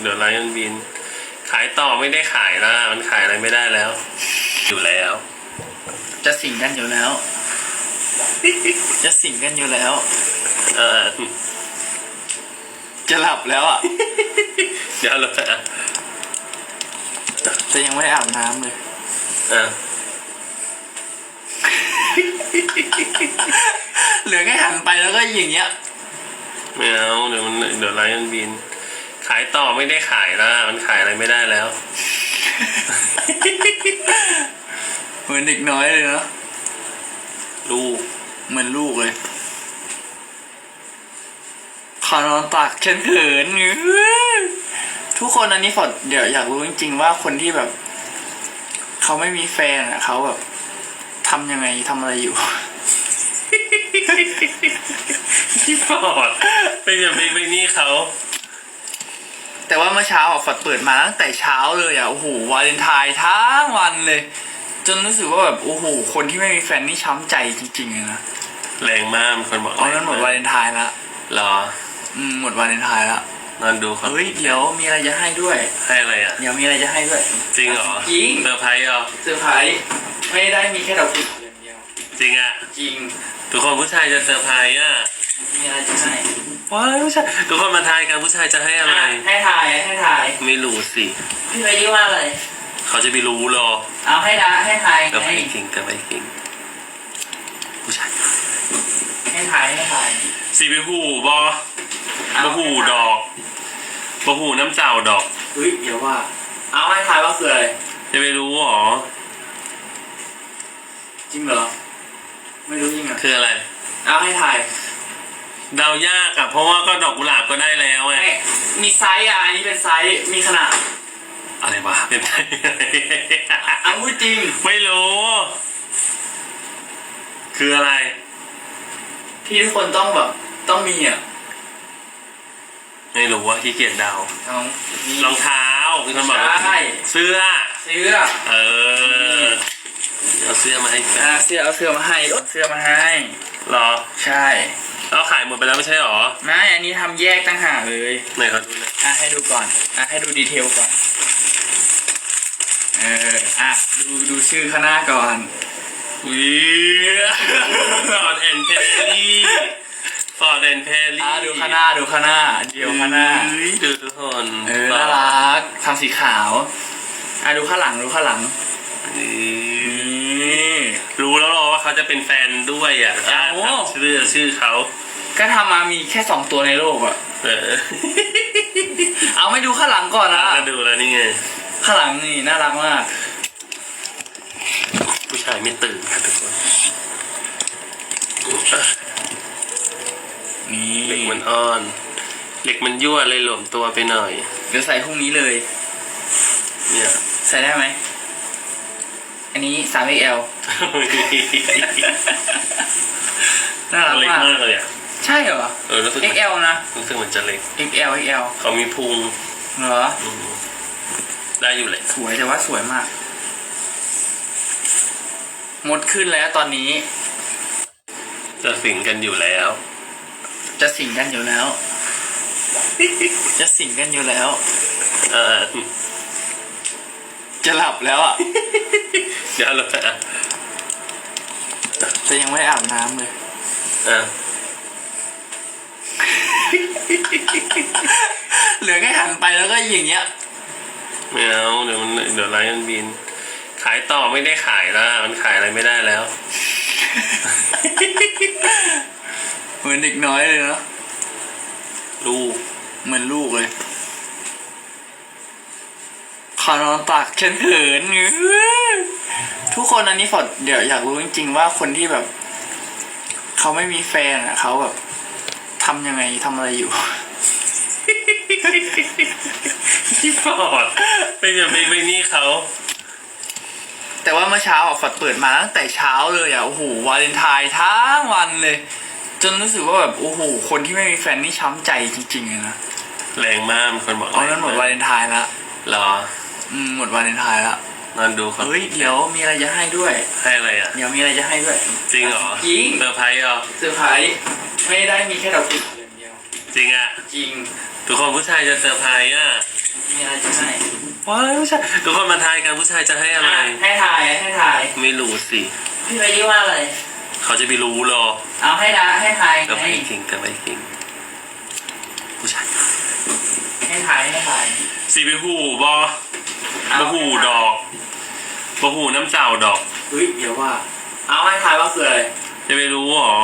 เดี๋ยวไลน์มันบิน ขายต่อไม่ได้ขายนะมันขายอะไรไม่ได้แล้ว อยู่แล้ว จะสิงกันอยู่แล้ว จะสิงกันอยู่แล้ว เออจะหลับแล้วอะ เดี๋ยวเราอะแต่ยังไม่ได้อาบน้ำเลยอะเหลือแค่หันไปแล้วก็อย่างเงี้ย ไม่เอาเดี๋ยวมันเดี๋ยวไลน์มันบินขายต่อไม่ได้ขายนะมันขายอะไรไม่ได้แล้ว เหมือนเด็กน้อยเลยเนาะลูกเหมือนลูกเลยขอนอนตักฉันเขินทุกคนอันนี้ฝดเดี๋ยวอยากรู้จริง ๆ ว่าคนที่แบบ เขาไม่มีแฟนอะเขาแบบทำยังไงทำอะไรอยู่ที่ปอดไปอย่าไปไปนี่เขา แต่ว่าเมื่อเช้าอะฝดเปิดมาตั้งแต่เช้าเลยอะโอ้โหวาเลนไทน์ทั้งวันเลย จนรู้สึกว่าแบบโอ้โหคนที่ไม่มีแฟนนี่ช้ำใจจริงๆเลยนะแรงมากมีคนบอกอ๋อนั่นหมดวาเลนไทน์ละเหรออืมหมดวาเลนไทน์ละนอนดูเขาเฮ้ยเดี๋ยวมีอะไรจะให้ด้วย ให้อะไรอะเดี๋ยวมีอะไรจะให้ด้วยจริงเหรอจริงเซอร์ไพรส์เหรอเซอร์ไพรส์ไม่ได้มีแค่ดอกกุหลาบอย่างเดียวจริงอะจริงทุกคนผู้ชายจะเซอร์ไพรส์อะ มีอะไรจะให้ว้ายผู้ชายทุกคนมาทายกันผู้ชายจะให้อะไรอะให้ถ่ายให้ถ่ายไม่รู้สิ พี่ไปยี่ว่าอะไร เขาจะไปรู้เหรอเอาให้ดาให้ถ่ายกับให้ไอ้คิงกับไอ้คิงผู้ชายให้ถ่ายให้ถ่ายสีไปหูบอเอาบะหูดอกบะหูน้ำเจ้าดอกเฮ้ยเดี๋ยวว่า เอาให้ถ่ายว่าคืออะไรจะไปรู้เหรอจริงเหรอ ไม่รู้จริงเหรอคืออะไร เอาให้ถ่าย เดายากอะเพราะว่าก็ดอกกุหลาบก็ได้แล้วไงไม่มีไซส์อะ อันนี้เป็นไซส์ มีขนาด อะไรวะเป็นไงเอาพูดจริง ไม่รู้ คืออะไร ที่ทุกคนต้องแบบ ต้องมีอะ ไม่รู้ว่าขี้เกียจเดาน้องมีรองเท้าคือคนบอกว่าใช่เสื้อ เสื้อ เออ เอาเสื้อมาให้แฟอ่านเสื้อเอาเสื้อมาให้เอาเสื้อมาให้ เหรอ ใช่ เราขายหมดไปแล้วไม่ใช่หรอ ไม่อันนี้ทำแยกตั้งหากเลย ไหนเขาดูหนะอะให้ดูก่อน อะให้ดูดีเทลก่อน เออ อะดูดูชื่อข้างหน้าก่อนวิฟอร์ดแอนเพลี่ฟอร์ดแอนเพลี่อะดูข้างหน้าดูข้างหน้า เดียวข้างหน้า ดูทุกคนเออ น่ารักทำสีขาว อะดูข้างหลังดูข้างหลัง นี่นี่รู้แล้วเหรอว่าเขาจะเป็นแฟนด้วยอะอ้าวชื่อชื่อเขา ก็ทำมามีแค่สองตัวในโลกอะเออเอาไม่ดูข้างหลังก่อนนะก็ดูแล้วนี่ไง ข้างหลังนี่น่ารักมากผู้ชายไม่ตื่นครับทุกคนนี่เหล็กมันอ่อนเหล็กมันยั่วเลยหลวมตัวไปหน่อย เดี๋ยวใส่พรุ่งนี้เลย เนี่ย ใส่ได้ไหม อันนี้ 3XL น่ารักเล็กมากมากเลยอะ ใช่เหรอ เออรู้สึก XL นะ รู้สึกมันจะเล็ก XL XL เขามีพุงเหรอ อืมได้อยู่เลยสวยแต่ว่าสวยมาก มดขึ้นแล้วตอนนี้จะสิงกันอยู่แล้ว จะสิงกันอยู่แล้ว จะสิงกันอยู่แล้ว เออจะหลับแล้วอะ เดี๋ยวเราอะแต่ยังไม่ได้อาบน้ำเลย อะ เหลือแค่หันไปแล้วก็อย่างเงี้ยไม่เอาเดี๋ยวมันเดี๋ยวไลน์มันบิน ขายต่อไม่ได้ขายนะมันขายอะไรไม่ได้แล้ว เหมือนเด็กน้อยเลยเนาะลูกเหมือนลูกเลยขอนอนตักฉันเขินทุกคนอันนี้ฝดเดี๋ยวอยากรู้จริงๆว่าคนที่แบบ เขาไม่มีแฟนอะเขาแบบทำยังไงทำอะไรอยู่ที่ปอดไปอย่าไปไปนี่เขา แต่ว่าเมื่อเช้าอะฝดเปิดมาตั้งแต่เช้าเลยอะโอ้โหวาเลนไทน์ทั้งวันเลย จนรู้สึกว่าแบบโอ้โหคนที่ไม่มีแฟนนี่ช้ำใจจริงๆเลยนะแรงมากมีคนบอกอ๋อนั่นหมดวาเลนไทน์ละเหรออืมหมดวาเลนไทน์ละนอนดูเขาเฮ้ยเดี๋ยวมีอะไรจะให้ด้วย ให้อะไรอะเดี๋ยวมีอะไรจะให้ด้วย จริงเหรอจริงเซอร์ไพรส์เหรอเซอร์ไพรส์ ไม่ได้มีแค่ดอกกุหลาบอย่างเดียว จริงอะ จริงทุกคนผู้ชายจะเซอร์ไพรส์อะมีอะไรจะให้ว้ายผู้ชายทุกคนมาทายกันผู้ชายจะให้อะไรอะให้ถ่ายให้ถ่าย ไม่รู้สิ พี่ไปยี่ว่าอะไร เขาจะไปรู้หรอ เอาให้ดาให้ถ่ายกับไงไอ้คิงกับไอ้คิงผู้ชายให้ถ่ายให้ถ่ายสีไปหูบอเอาบะหูดอกบะหูน้ำเจ้าดอกเฮ้ยเดี๋ยวว่า เอาให้ถ่ายว่าคืออะไร จะไปรู้หรอ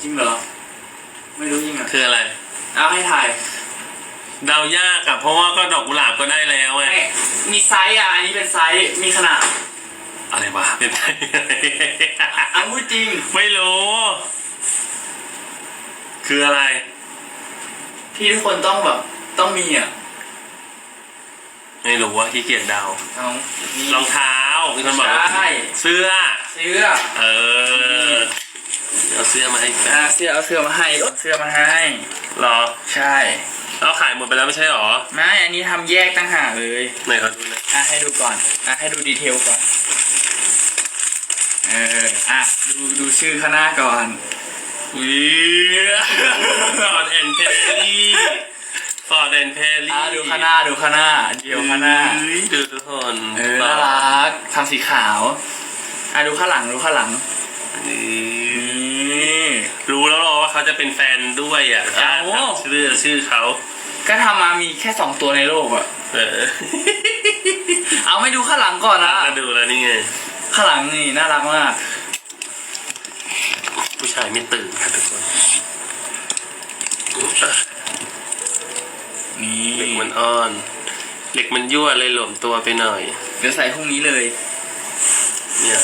จริงเหรอ ไม่รู้จริงอะ คืออะไร เอาให้ถ่ายเดายากอะเพราะว่าก็ดอกกุหลาบก็ได้แล้วไงไม่มีไซส์อะอันนี้เป็นไซส์มีขนาดอะไรวะเป็นไปเอาพูดจริง ไม่รู้ คืออะไร ที่ทุกคนต้องแบบต้องมีอะไม่รู้ว่าขี้เกียจเดาเอามีรองเท้ามีคนบอกว่าใช่เสื้อเสื้อเออ เอาเสื้อมาให้กัอ่านเสื้อเอาเสื้อมาให้เอาเสื้อมาให้ รอใช่ เราขายหมดไปแล้วไม่ใช่หรอ ไม่ อันนี้ทำแยกตั้งหากเลย ไหนเขาดูนะอะให้ดูก่อน อะให้ดูดีเทลก่อน เออ อะดูดูชื่อข้างหน้าก่อนวิฟอร์ดแอนด์แพรรี่ฟอร์ดแอนด์แพรรี่อะดูข้างหน้าดูข้างหน้า เดียวข้างหน้า ดูทุกคนเออ น่ารักทำสีขาว อะดูข้างหลังดูข้างหลัง นี่นี่ รู้แล้วเหรอว่าเขาจะเป็นแฟนด้วยอะกล้าโอ้ ทำชื่อชื่อเขาก็ทำมามีแค่สองตัวในโลกอะเออเอาไม่ดูข้างหลังก่อนนะมาดูแล้วนี่ไง ข้างหลังนี่น่ารักมาก ผู้ชายไม่ตื่นครับทุกคนนี่เหล็กมันอ่อนเหล็กมันยั่วเลยหลวมตัวไปหน่อย เดี๋ยวใส่พรุ่งนี้เลย เนี่ย